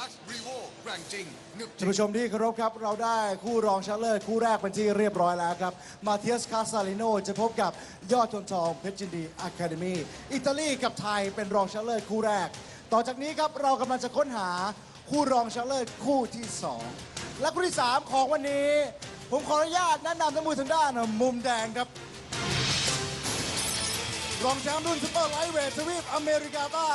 ลักซ์รีโวแรงจริงนึบจริท่านผู้ชมที่เคารพครับ เราได้คู่รองชนะเลิศคู่แรกเป็นที่เรียบร้อยแล้วครับ มาเทียสคาซาลิโนจะพบกับยอดทนทองเพชรจินดีอะคาเดมีอิตาลีกับไทยเป็นรองชนะเลิศคู่แรก ต่อจากนี้ครับเรากำลังจะค้นหาคู่รองชนะเลิศคู่ที่ 2 และคู่ที่ 3 ของวันนี้ ผมขออนุญาตแนะนำทั้งมือทางด้านมุมแดงครับรองแชมป์รุ่นซุปเปอร์ไลท์เวททวีปอเมริกาใต้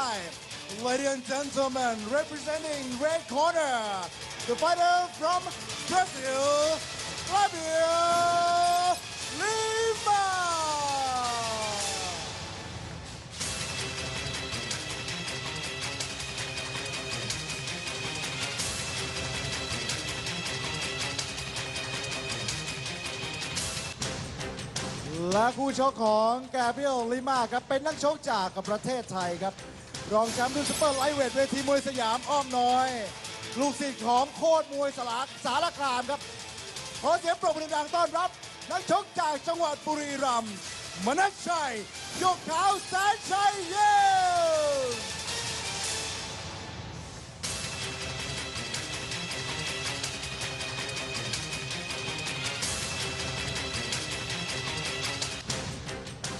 Ladies and gentlemen representing red corner the fighter from Brazil Flavio Lima และคู่ชกของแกเบรียลลิมาครับเป็นนักชกจากประเทศไทยครับ รองแชมป์รุ่นซุปเปอร์ไลท์เวทเวทีมวยสยามอ้อมน้อย ลูกศิษย์ของโคตรมวยสลากสารคามครับ ขอเสียงปรบมือดังต้อนรับ นักชกจากจังหวัดบุรีรัมย์มนัสชัยยกขาวแสนชัยเย้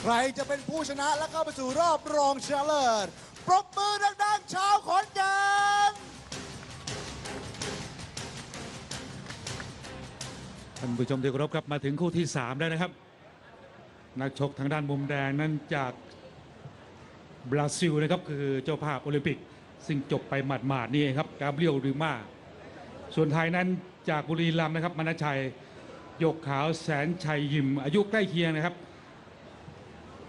ใครจะเป็นผู้ชนะและเข้าไปสู่รอบรองชนะเลิศ ปรบมือดังๆ ชาวขอนแก่นท่านผู้ชมที่เคารพครับมาถึงคู่ที่ 3 แล้วนะครับ นักชกทางด้านมุมแดงนั้นจากบราซิลนะครับคือเจ้าภาพโอลิมปิก ซึ่งจบไปหมาดๆนี่เองครับกาเบรียลริมา ส่วนไทยนั้นจากบุรีรัมย์นะครับมณชัยยกขาวแสนชัยยิมอายุใกล้เคียงนะครับ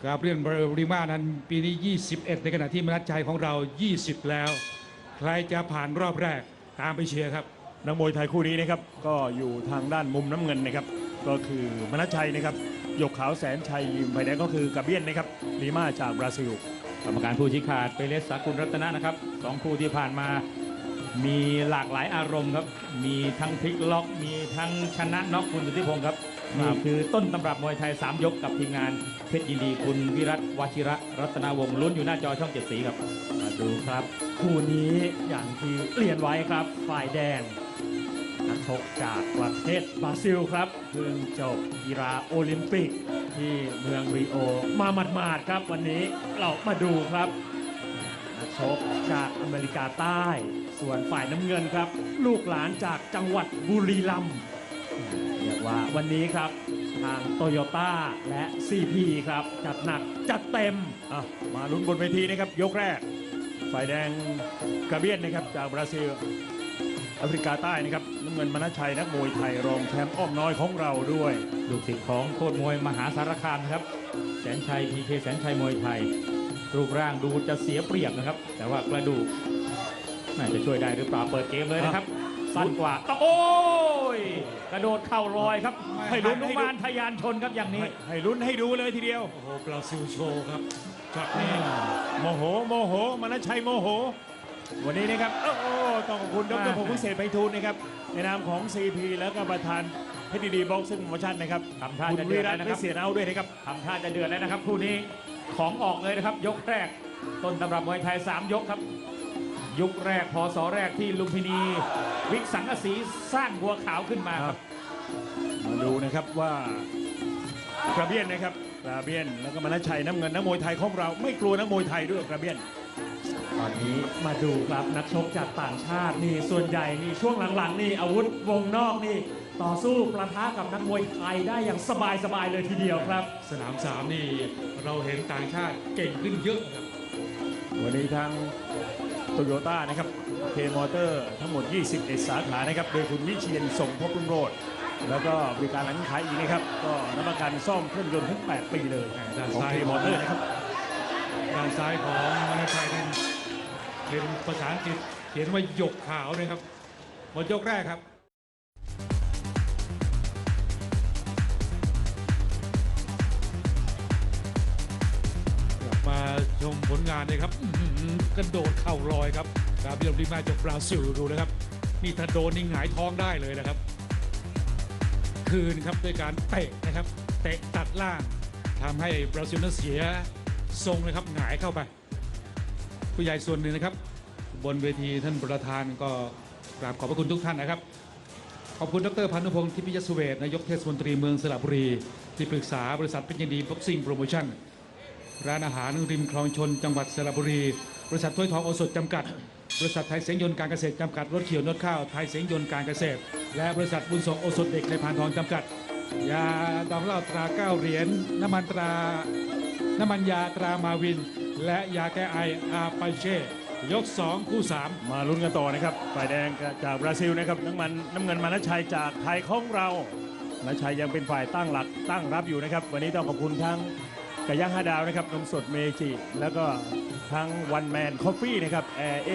กาเบรียลริมานั้นปีนี้ 21 ในขณะที่มณชัยของเรา 20 แล้ว ใครจะผ่านรอบแรกตามไปเชียร์ครับนักมวยไทยคู่นี้นะครับก็อยู่ทางด้านมุมน้ำเงินนะครับ ก็คือมนัชชัยนะครับหยกขาวแสนชัยยิมไฟแดงก็คือกาเบียนนะครับลีมาจากบราซิลกรรมการผู้ชี้ขาดเปเลสสากุลรัตนะนะครับสองคู่ที่ผ่านมามีหลากหลายอารมณ์ครับ มีทั้งพลิกล็อก มีทั้งชนะน็อกคุณสุทธิพงศ์ครับ นี่คือต้นตำรับมวยไทย 3 ยกกับทีมงานเพชรยินดีคุณวิรัตวชิระรัตนาวงศ์ลุ้นอยู่หน้าจอช่องเจ็ดสีครับ มาดูครับ คู่นี้อย่างที่เรียนไว้ครับ ฝ่ายแดงนักชกจากประเทศบราซิลครับเพิ่งจบกีฬาโอลิมปิก ที่เมืองริโอมาหมาดๆครับ วันนี้เรามาดูครับนักชกจากอเมริกาใต้ ส่วนฝ่ายน้ำเงินครับ ลูกหลานจากจังหวัดบุรีรัมย์ เรียกว่าวันนี้ครับทางโตโยต้าและ CP ครับ จัดหนักจัดเต็ม อะมาลุ้นบนเวทีนะครับ ยกแรก ฝ่ายแดงกาเบียนนะครับ จากบราซิลแอฟริกาใต้นะครับน้ำเงินมณชัยนักมวยไทยรองแชมป์อ้อมน้อยของเราด้วย ลูกศิษย์ของโคตรมวยมหาสารคามนะครับ แสนชัยพีเคแสนชัยมวยไทย รูปร่างดูจะเสียเปรียบนะครับ แต่ว่ากระดูกน่าจะช่วยได้หรือเปล่าเปิดเกมเลยนะครับ สั้นกว่าต้องโอ้ย กระโดดเข่าลอยครับ ให้ลุ้นนุมานทะยานชนครับอย่างนี้ให้ให้ลุ้นให้ดูเลยทีเดียว โอ้โหบราซิลโชว์ครับช็อตนี้โมโหโมโหมนัชชัยโมโห วันนี้นะครับ โอ้โหต้องขอบคุณดรพงศ์พิเศษไพฑูรย์นะครับ ในนามของ CP แล้วก็ประธานเพชรดีบ็อกซิ่งโปรโมชั่นนะครับทำท่าคุณจะเดืวิอดรัแล้ตวนะครับไม่เสียเอาด้วยนะครับทำท่าจะเดือดแล้วนะครับคู่นี้ของออกเลยนะครับ ยกแรก ต้นตำรับมวยไทย 3 ยกครับ ยุคแรกพศแรกที่ลุมพินีวิกสังกะสีสร้างบัวขาวขึ้นมาครับ มาดูนะครับว่ากระเบียนนะครับกระเบียนแล้วก็มนัชชัยน้ำเงินนักมวยไทยของเราไม่กลัวนักมวยไทยด้วยกระเบียน ตอนนี้มาดูครับนักชกจากต่างชาตินี่ส่วนใหญ่นี่ช่วงหลังๆนี่อาวุธวงนอกนี่ ต่อสู้ประทะกับนักมวยไทยได้อย่างสบายๆเลยทีเดียวครับ สนามสามนี่เราเห็นต่างชาติเก่งขึ้นเยอะครับวันนี้ทาง โตโยต้านะครับเคมอเตอร์ทั้งหมด 21 สาขานะครับ โดยคุณวิเชียนส่งพบรุ่งโรจน์แล้วก็บริการหลังขายอีกนะครับ ก็รับประกันซ่อมเครื่องยนต์ถึง8 ปีเลยด้านของซ้ายเคมอเตอร์นะครับ ด้านซ้ายของมณชัยนั้นเป็นภาษาอังกฤษเขียนว่าหยกขาวนะครับหมดยกแรกครับกลับมาชมผลงานเลยครับอื้อหือ กระโดดเข่าลอยครับกาเบรียลริมาจากบราซิลดูนะครับ นี่ถ้าโดนนี่หงายท้องได้เลยนะครับ คืนครับด้วยการเตะนะครับ เตะตัดล่างทำให้บราซิลนั้นเสียทรงนะครับหงายเข้าไป ผู้ใหญ่ส่วนหนึ่งนะครับ บนเวทีท่านประธานก็กราบขอบพระคุณทุกท่านนะครับ ขอบคุณดรพานุพงศ์ทิพยสุเวศนายกเทศมนตรีเมืองสระบุรี ที่ปรึกษาบริษัทเป็นยินดีบ็อกซิ่งโปรโมชั่นร้านอาหารริมคลองชนจังหวัดสระบุรี บริษัทถ้วยทองโอสถจำกัด บริษัทไทยเสียงยนต์การเกษตรจำกัด รถเขียวนวดข้าว ไทยเสียงยนต์การเกษตร และบริษัทบุญส่งโอสถเด็กในพานทองจำกัด ยาดองเหล้าตราเก้าเหรียญ น้ำมันตรา น้ำมันยาตรามาวิน และยาแก้ไออาปาเช่ยก 2 คู่ 3 มาลุ้นกันต่อนะครับ ฝ่ายแดงจากบราซิลนะครับน้ำมันน้ำเงินมานัชชัยจากไทยของเรานัชชัยยังเป็นฝ่ายตั้งหลักตั้งรับอยู่นะครับ วันนี้ต้องขอบคุณทั้ง ไก่ย่างห้าดาวนะครับนมสดเมจิ แล้วก็ทั้งวันแมนคอฟฟี่นะครับแอร์เอ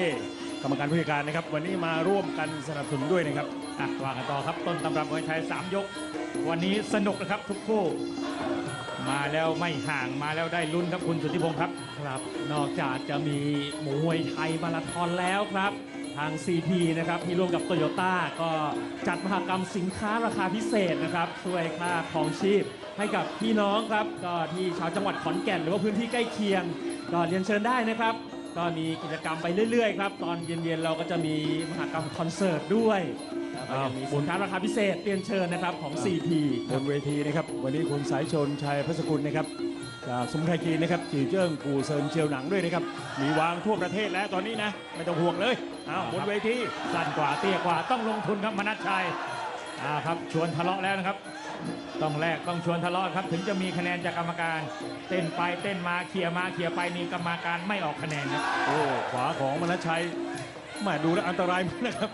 กรรมการผู้จัดการนะครับ วันนี้มาร่วมกันสนับสนุนด้วยนะครับอะว่ากันต่อครับ ต้นตำรับมวยไทย 3 ยก วันนี้สนุกนะครับทุกคู่ มาแล้วไม่ห่างมาแล้วได้ลุ้นครับคุณสุทธิพงศ์ครับครับ นอกจากจะมีมวยไทยมาราธอนแล้วครับ ทาง CP นะครับที่ร่วมกับโตโยต้าก็จัดมหกรรมสินค้าราคาพิเศษนะครับ ช่วยค่าของชีพให้กับพี่น้องครับ ก็ที่ชาวจังหวัดขอนแก่นหรือว่าพื้นที่ใกล้เคียง ก็เรียนเชิญได้นะครับ ก็มีกิจกรรมไปเรื่อยๆครับ ตอนเย็นๆเราก็จะมีมหกรรมคอนเสิร์ตด้วยแล้วก็ยังมีสินค้าราคาพิเศษเรียนเชิญนะครับของ CP บนเวทีนะครับ วันนี้คุณสายชนชัยพัสกุลนะครับ จากสมุนไพรจีนนะครับจีเจิ้งกูเซินเชียวหนังด้วยนะครับ มีวางทั่วประเทศแล้วตอนนี้นะ ไม่ต้องห่วงเลยอ้าวบนเวทีสั้นกว่าเตี้ยกว่าต้องลงทุนครับมนัชชัยอ่าครับชวนทะเลาะแล้วนะครับ ต้องแลกต้องชวนทะเลาะครับ ถึงจะมีคะแนนจากกรรมการ เต้นไปเต้นมาเคลียร์มาเคลียร์ไปนี่กรรมการไม่ออกคะแนนครับโอ้ขวาของมนัชชัยแหมาดูแล้วอันตรายมากนะครับ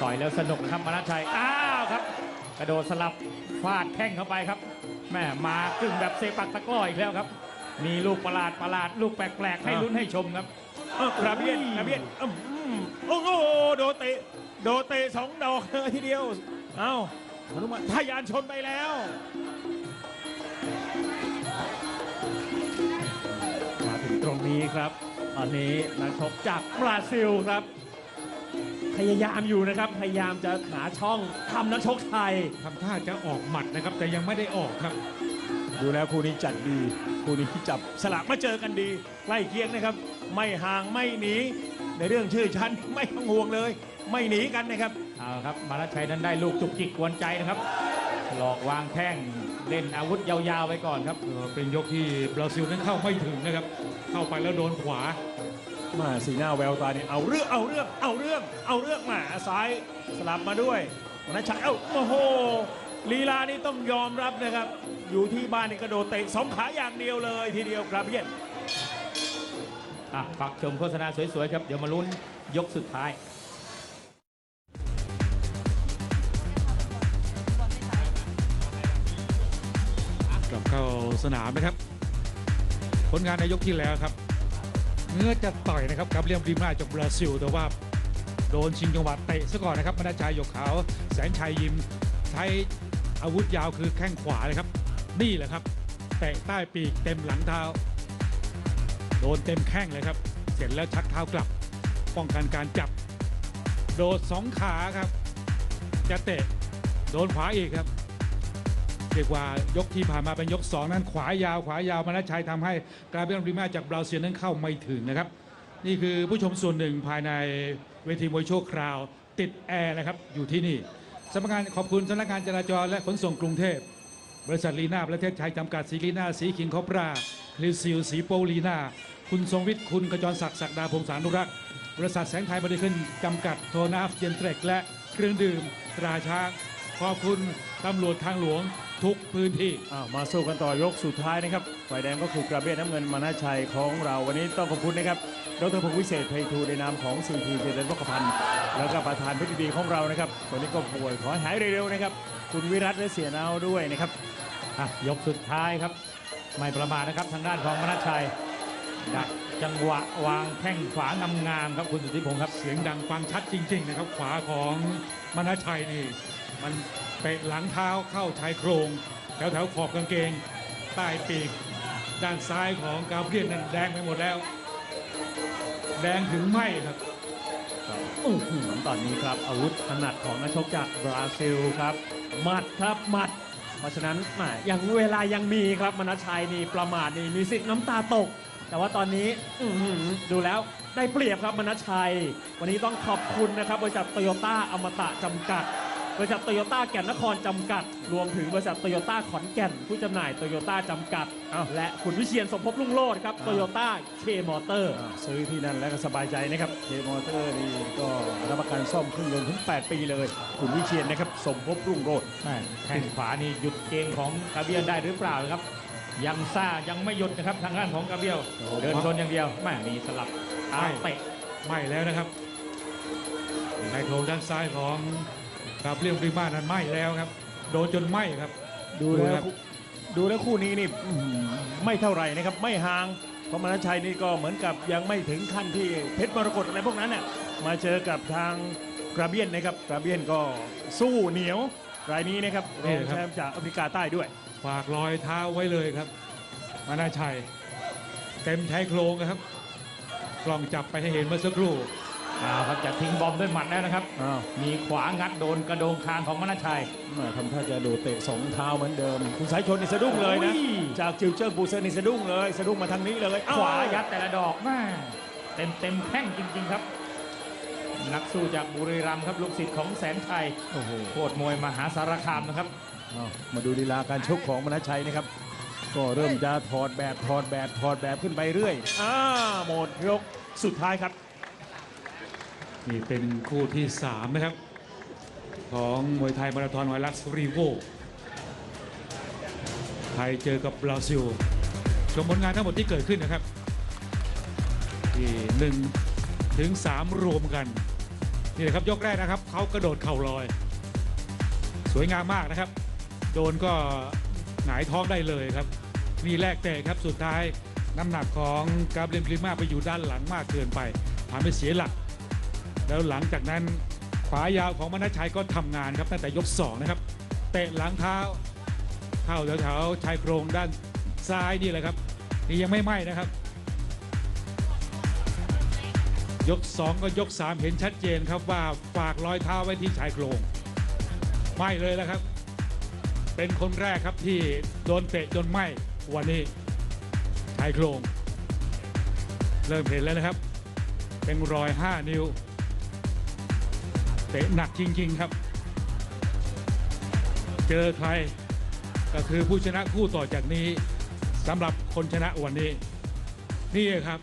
ต่อยแล้วสนุกนะครับมนัชชัยอ้าวครับ กระโดดสลับฟาดแข้งเข้าไปครับ แม่มากึ่งแบบเซปักตะกร้ออีกแล้วครับ มีลูกประหลาดประหลาดลูกแปลกๆ ให้ลุ้นให้ชมครับเออกระเบียนกระเบียนอื้อหือโอ้โหโดนเตะโดนเตะสองดอกเลยทีเดียว เอ้าหนุมานทะยานชนไปแล้วมาถึงตรงนี้ครับตอนนี้นักชกจากบราซิลครับ พยายามอยู่นะครับ พยายามจะหาช่องทำนักชกไทย ทำท่าจะออกหมัดนะครับ แต่ยังไม่ได้ออกครับ ดูแล้วคู่นี้จัดดีคู่นี้จับสลากมาเจอกันดีใกล้เคียงนะครับ ไม่ห่างไม่หนี ในเรื่องชื่อชั้นไม่ต้องห่วงเลย ไม่หนีกันนะครับ เอาละครับมานัชชัยนั้นได้ลูกจุกจิกกวนใจนะครับ หลอกวางแข้งเล่นอาวุธยาวๆไปก่อนครับ เอ่อเป็นยกที่บราซิลนั้นเข้าไม่ถึงนะครับ เข้าไปแล้วโดนขวา มาสีหน้าแววตาเนี่ยเอาเรื่องเอาเรื่องเอาเรื่องเอาเรื่องมาซ้ายสลับมาด้วยวันนั้นชัยเอ้าโอ้โหลีลานี่ต้องยอมรับนะครับ อยู่ที่บ้านนี่กระโดดเตะสองขาอย่างเดียวเลยทีเดียวครับเพียนอะฝากชมโฆษณาสวยๆครับ เดี๋ยวมาลุ้นยกสุดท้ายกลับเข้าสนามนะครับ ผลงานในยกที่แล้วครับ เนื้อจะต่อยนะครับกับเลียมริมาจากบราซิล แต่ว่าโดนชิงจังหวะเตะซะก่อนนะครับมนาชัยหยกขาว แสนชัยยิม ใช้อาวุธยาวคือแข้งขวาเลยครับ นี่แหละครับเตะใต้ปีกเต็มหลังเท้า โดนเต็มแข้งเลยครับ เสร็จแล้วชักเท้ากลับ ป้องกันการจับ โดดสองขาครับ จะเตะโดนขวาอีกครับ เรียกว่ายกที่ผ่านมาเป็นยก 2 นั้นขวายาวขวายาวมานาชัยทำให้กราเบียนริมาจากบราซิลนั้นเข้าไม่ถึงนะครับ นี่คือผู้ชมส่วนหนึ่งภายในเวทีมวยโชว์คราว ติดแอร์นะครับอยู่ที่นี่สำนักงานขอบคุณสำนักงานจราจรและขนส่งกรุงเทพบริษัทลีนาประเทศไทยจำกัดสีลีนาสีขิงคอปราคลิซิลสีโปลีนาคุณทรงวิทย์คุณกระจรศักดิ์ศักดาพงษานุรักษ์บริษัทแสงไทยบริขึ้นจำกัดโทนาฟเจนเทรกและเครื่องดื่มตราช้างขอบคุณตำรวจทางหลวง ทุกพื้นที่อ้าวมาสู้กันต่อยกสุดท้ายนะครับฝ่ายแดงก็คือกระเบียนน้ำเงินมานาชัยของเราวันนี้ต้องขอบคุณนะครับดรพงศ์วิเศษไพฑูรย์ในนามของซีพีเจริญพกพันธ์แล้วก็ประธานพิธีดีของเรานะครับวันนี้ก็ป่วยขอให้หายเร็วๆนะครับ คุณวิรัตและเสียนาวด้วยนะครับอะยกสุดท้ายครับ ไม่ประมาทนะครับทางด้านของมนัชชัยดักจังหวะวางแข้งขวางามๆครับคุณสุทธิพงศ์ครับเสียงดังฟังชัดจริง ๆ นะครับ ขวาของมนาชัยนี่มัน เตะหลังเท้าเข้าชายโครง แถวแถวๆขอบกางเกง ใต้ปีก ด้านซ้ายของกาเบรียนนั้นแดงไปหมดแล้ว แดงถึงไหมครับอื้อหือตอนนี้ครับอาวุธถนัดของนักชกจากบราซิลครับหมัดครับหมัด เพราะฉะนั้นแหม่ยังเวลายังมีครับมนัชชัยนี่ประมาทนี่มีสิทธิ์น้ำตาตก แต่ว่าตอนนี้อื้อหือดูแล้วได้เปรียบครับมนัชชัย วันนี้ต้องขอบคุณนะครับบริษัทโตโยต้าอมตะจำกัด บริษัทโตโยต้าแก่นนครจำกัด รวมถึงบริษัทโตโยต้าขอนแก่น ผู้จำหน่ายโตโยต้าจำกัดและคุณวิเชียนสมภพลุ่งโลดครับโตโยต้าเคมอเตอร์ อ่าซื้อที่นั่นแล้วก็สบายใจนะครับเคมอเตอร์นี่ก็รับประกันซ่อมเครื่องยนต์ถึง 8 ปีเลย คุณวิเชียนนะครับ สมภพรุ่งโรจน์ แม่แข้งขวานี่หยุดเกมของกาเบียนได้หรือเปล่านะครับ ยังซ่ายังไม่หยุดนะครับทางด้านของกาเบียลเดินชนอย่างเดียวแม่มีสลับเท้าเตะไหม่แล้วนะครับในโครงด้านซ้ายของ กาเบรียลปริมานั้นไหม่แล้วครับ โดนจนไหม้ครับ ดูแล้ควรับดูแล้วคู่นี้นี่อื้อหือไม่เท่าไหร่นะครับ ไม่ห่างเพราะมนัชชัยนี่ก็เหมือนกับยังไม่ถึงขั้นที่เพชรมรกตอะไรพวกนั้นน่ะมาเจอกับทางกราเบียนนะครับกราเบียนก็สู้เหนียวรายนี้นะครับรนี่องนะครับแชมป์จากแอฟริกาใต้ด้วยฝากรอยเท้าไว้เลยครับมานาชัย เต็มชายโครงนะครับกล้องจับไปให้เห็นเมื่อสักครู่ เอาครับจะทิ้งบอมด้วยหมัดแล้วนะครับ อ้าวมีขวางัดโดนกระโดงคางของมนัชชัย แม่ทำท่าจะโดดเตะสองเท้าเหมือนเดิม คุณสายชนนี่สะดุ้งเลยนะโอ้ย จากจิวเจิ้งบูเซอร์นี่สะดุ้งเลย สะดุ้งมาทางนี้เลยขวายัดแต่ละดอกแม่เต็มเต็มแข้งจริง ๆ ครับ นักสู้จากบุรีรัมย์ครับลูกศิษย์ของแสนชัยโอ้โห โคตรมวยมหาสารคามนะครับ อ้าวมาดูลีลาการชกของมนัชชัยนะครับ ก็เริ่มจะถอดแบบถอดแบบถอดแบบขึ้นไปเรื่อย อ่าหมดยกสุดท้ายครับ นี่เป็นคู่ที่ 3 นะครับ ของมวยไทยมาราธอนไวรัสรีโวไทยเจอกับบราซิล ชมผลงานทั้งหมดที่เกิดขึ้นนะครับที่1ถึง 3 รวมกัน นี่นะครับยกแรกนะครับ เขากระโดดเข่าลอย สวยงามมากนะครับ โดนก็หงายท้องได้เลยครับนี่แรกเตะครับสุดท้ายน้ำหนักของกาเบรียนพริมาไปอยู่ด้านหลังมากเกินไปทำให้เสียหลัก แล้วหลังจากนั้นขวายาวของมนัชชัยก็ทำงานครับตั้งแต่ยก2นะครับ เตะหลังเท้า เข้าแถวๆชายโครงด้านซ้ายนี่แหละครับนี่ยังไม่ไหม้นะครับ ยก2ก็ยก3เห็นชัดเจนครับว่าฝากรอยเท้าไว้ที่ชายโครงไหม้เลยแล้วครับ เป็นคนแรกครับที่โดนเตะจนไหม้วันนี้ชายโครง เริ่มเห็นแล้วนะครับ เป็นรอย 5 นิ้ว เตะหนักจริง ๆ ครับ เจอใครก็คือผู้ชนะคู่ต่อจากนี้สำหรับคนชนะวันนี้ นี่ครับ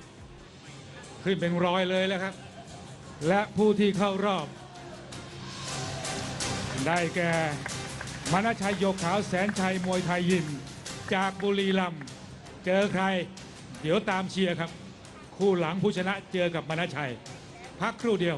ขึ้นเป็นร้อยเลยแล้วครับ และผู้ที่เข้ารอบ ได้แก่มณชัยโยกขาวแสนชัยมวยไทยยิมจากบุรีรัมย์เจอใคร เดี๋ยวตามเชียร์ครับ คู่หลังผู้ชนะเจอกับมณชัย พักครู่เดียว